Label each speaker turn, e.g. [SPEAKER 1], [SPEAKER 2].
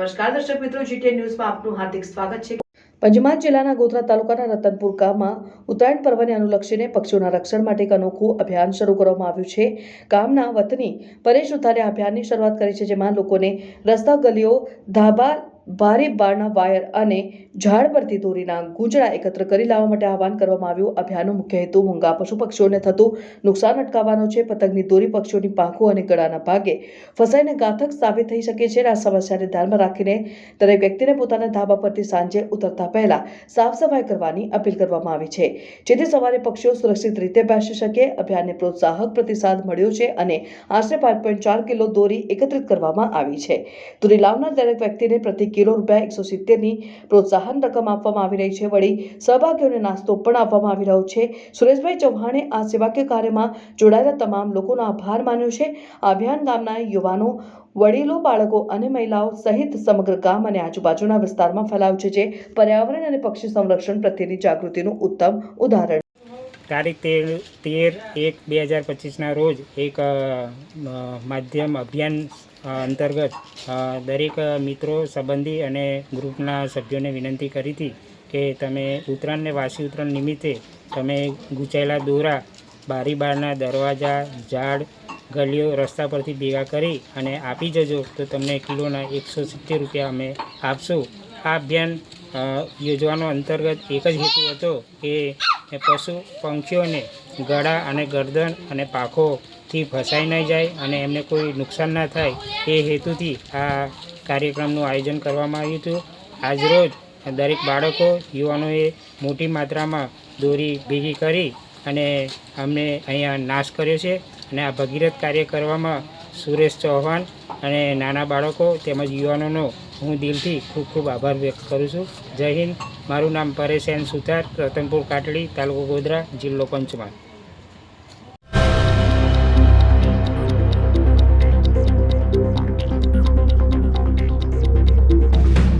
[SPEAKER 1] નમસ્કાર. દર્શક મિત્રો જીટીએન ન્યૂઝમાં આપનું હાર્દિક સ્વાગત છે. પંચમહાલ જિલ્લાના ગોધરા તાલુકાના રતનપુર ગામમાં ઉત્તરાયણ પર્વને અનુલક્ષીને પક્ષીઓના રક્ષણ માટે એક અનોખું અભિયાન શરૂ કરવામાં આવ્યું છે. ગામના વતની પરેશ ઉધારે અભિયાનની શરૂઆત કરી છે, જેમાં લોકોને રસ્તા ગલીઓ, ધાબા ભારે બારના વાયર અને ઝાડ પરથી દોરીના ગુંજળા એકત્ર કરી લાવવા માટે આહવાન કરવામાં આવ્યું. અભિયાનનો મુખ્ય હેતુ મૂંગા પશુ પક્ષીઓને થતું નુકસાન અટકાવવાનો છે. પતંગની દોરી પક્ષીઓની પાંખો અને ગળાના ભાગે ફસાઈને ઘાતક સાબિત થઈ શકે છે આ સમસ્યાને ધ્યાનમાં રાખીને દરેક વ્યક્તિને પોતાના ધાબા પરથી સાંજે ઉતરતા પહેલા સાફ સફાઈ કરવાની અપીલ કરવામાં આવી છે. જેથી સવારે પક્ષીઓ સુરક્ષિત રીતે બેસી શકે. અભિયાનને પ્રોત્સાહક પ્રતિસાદ મળ્યો છે અને આશરે પાંચ પોઈન્ટ ચાર કિલો દોરી એકત્રિત કરવામાં આવી છે. દોરી લાવનાર દરેક વ્યક્તિને પ્રતિ કિલો રૂપિયા એકસો સિત્તેરની પ્રોત્સાહન રકમ આપવામાં આવી રહી છે. વળી સહભાગીઓને નાસ્તો પણ આપવામાં આવી રહ્યો છે. સુરેશભાઈ ચૌહાણે આ સેવાકીય કાર્યમાં જોડાયેલા તમામ લોકોનો આભાર માન્યો છે. અભિયાન ગામના યુવાનો, વડીલો, બાળકો અને મહિલાઓ સહિત સમગ્ર ગામ અને આજુબાજુના વિસ્તારમાં ફેલાયું છે, જે પર્યાવરણ અને પક્ષી સંરક્ષણ પ્રત્યેની જાગૃતિનું ઉત્તમ ઉદાહરણ.
[SPEAKER 2] તારીખ તેર તેર એક બે હજાર પચીસના રોજ એક માધ્યમ અભિયાન અંતર્ગત દરેક મિત્રો, સંબંધી અને ગ્રુપના સભ્યોને વિનંતી કરી હતી કે તમે ઉત્તરાયણને વાસી ઉત્તરાયણ નિમિત્તે તમે ગૂંચાયેલા દોરા, બારી બારના દરવાજા, ઝાડ, ગલીઓ રસ્તા પરથી ભેગા કરી અને આપી જજો તો તમને કિલોના એકસો સિત્તેર રૂપિયા અમે આપશું. આ અભિયાન યોજવાનો અંતર્ગત એક જ હેતુ હતો કે પશુ પંખીઓને ગળા અને ગરદન અને પાંખોથી ફસાઈ ન જાય અને એમને કોઈ નુકસાન ના થાય એ હેતુથી આ કાર્યક્રમનું આયોજન કરવામાં આવ્યું હતું. આજરોજ દરેક બાળકો, યુવાનોએ મોટી માત્રામાં દોરી ભેગી કરી અને અમને અહીંયા નાશ કર્યો છે અને આ ભગીરથ કાર્ય કરવામાં સુરેશ ચૌહાણ અને નાના બાળકો તેમજ યુવાનોનો હું દિલથી ખૂબ ખૂબ આભાર વ્યક્ત કરું છું. જય હિન્દ. મારું નામ પરેશ એન સુથાર, રતનપુર કાટડી, તાલુકો ગોધરા, જિલ્લો પંચમહાલ.